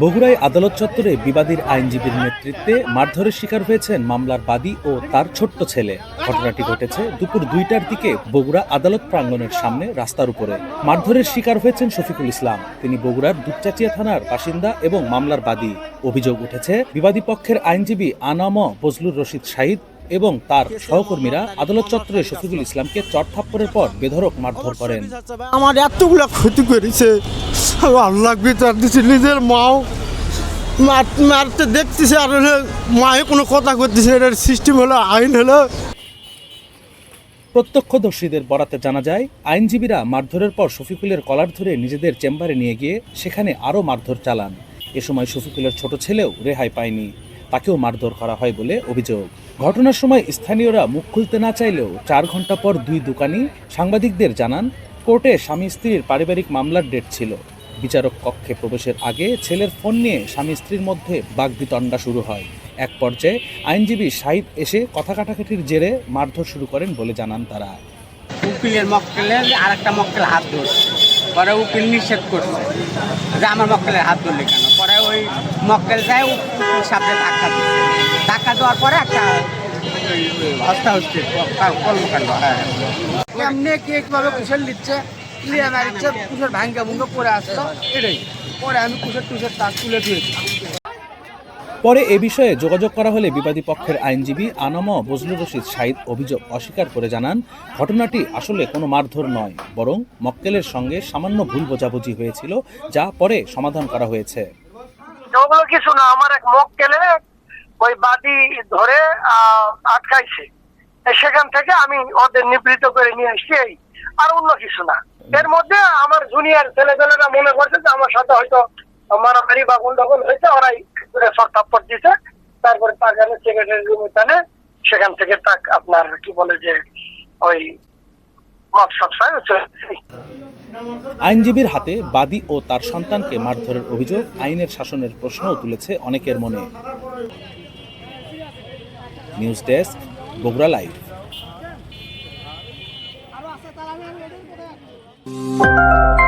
বগুড়ায় আদালত চত্বরে বিবাদীর আইনজীবীর নেতৃত্বে মারধরের শিকার হয়েছেন মামলার বাদী ও তার ছোট্ট ছেলে। ঘটনাটি ঘটেছে দুপুর দুইটার দিকে বগুড়া আদালত প্রাঙ্গণের সামনে রাস্তার উপরে। মারধরের শিকার হয়েছেন শফিকুল ইসলাম। তিনি বগুড়ার দুপচাচিয়া থানার বাসিন্দা এবং মামলার বাদী। অভিযোগ উঠেছে, বিবাদী পক্ষের আইনজীবী আনাম বজলুর রশিদ শাহিদ এবং তার সহকর্মীরা আদালত চত্বরে শফিকুল ইসলামকে চটথাপ্পড়ের পর বেধরক মারধর করেন। আমার এতগুলো ক্ষতি করেছে আল্লাহ বিচার দিছে, নিজের মাও মারতে দেখতেছে আর হলে মায়ে কোনো কথা করতেছে, এটার সিস্টেম হলো, আইন হলো। প্রত্যক্ষদর্শীদের বরাতে জানা যায়, আইনজীবীরা মারধরের পর শফিকুলের কলার ধরে নিজেদের চেম্বারে নিয়ে গিয়ে সেখানে আরও মারধর চালান। এ সময় শফিকুলের ছোট ছেলেও রেহাই পায়নি। তাকেও মারধর করা হয় বলে অভিযোগ। ঘটনার সময় স্থানীয়রা মুখ খুলতে না চাইলেও চার ঘণ্টা পর দুই দোকানি সাংবাদিকদের জানান, কোর্টে স্বামী স্ত্রীর পারিবারিক মামলার ডেট ছিল। বিচারক কক্ষে প্রবেশের আগে ছেলের ফোন নিয়ে স্বামী স্ত্রীর মধ্যে বাগবিতণ্ডা শুরু হয়। এক পর্যায়ে আইনজীবী শাহিদ এসে কথা কাটাকাটির জেরে মারধর শুরু করেন বলে জানান তারা। উকিলের মক্কেলের আর একটা মক্কেল হাত ধরছে। পরে উকিল নিষেধ করছে যে আমার মক্কেলের হাত ধরলে কেন? পরে ওই মক্কেল যায় উকিল সামনে ধাক্কা দিচ্ছে। ধাক্কা দেওয়ার পরে একটা হস্তা হস্তি কর্মকাণ্ড হ্যাঁ। এমনি কে কীভাবে কুশল নিচ্ছে নিয়ে ভাঙ্গা ভুঙ্গা পরে আসতো এটাই। পরে আমি তার তুলে দিয়েছি পরে এ বিষয়ে যোগাযোগ করা হলে বিবাদী পক্ষের আইনজীবী আনাম বজলুর রশিদ শাহিদ অভিযোগ অস্বীকার করে জানান ঘটনাটি আসলে কোনো মারধর নয় বরং মক্কেলের সঙ্গে সামান্য ভুল বোঝাবুঝি হয়েছিল যা পরে সমাধান করা হয়েছে। ওগুলো কিছু না আমার এক মক্কেলে ওই বাদি ধরে আহ, আটকাইছে। সেখান থেকে আমি ওদের নিবৃত্ত করে নিয়ে এসছি আর অন্য কিছু না। এর মধ্যে আমার জুনিয়র ছেলেপেলেরা মনে করছে যে আমার সাথে হয়তো মারামারি বা গন্ডগোল হয়েছে, ওরাই সর থাপ্পড় দিছে তারপরে তার সেক্রেটারি রুমে টানে। সেখান থেকে তাক আপনার কি বলে যে ওই আইনজীবীর হাতে বাদী ও তার সন্তানকে মারধরের অভিযোগ আইনের শাসনের প্রশ্নও তুলেছে অনেকের মনে। News desk, Bogura live. 嗯。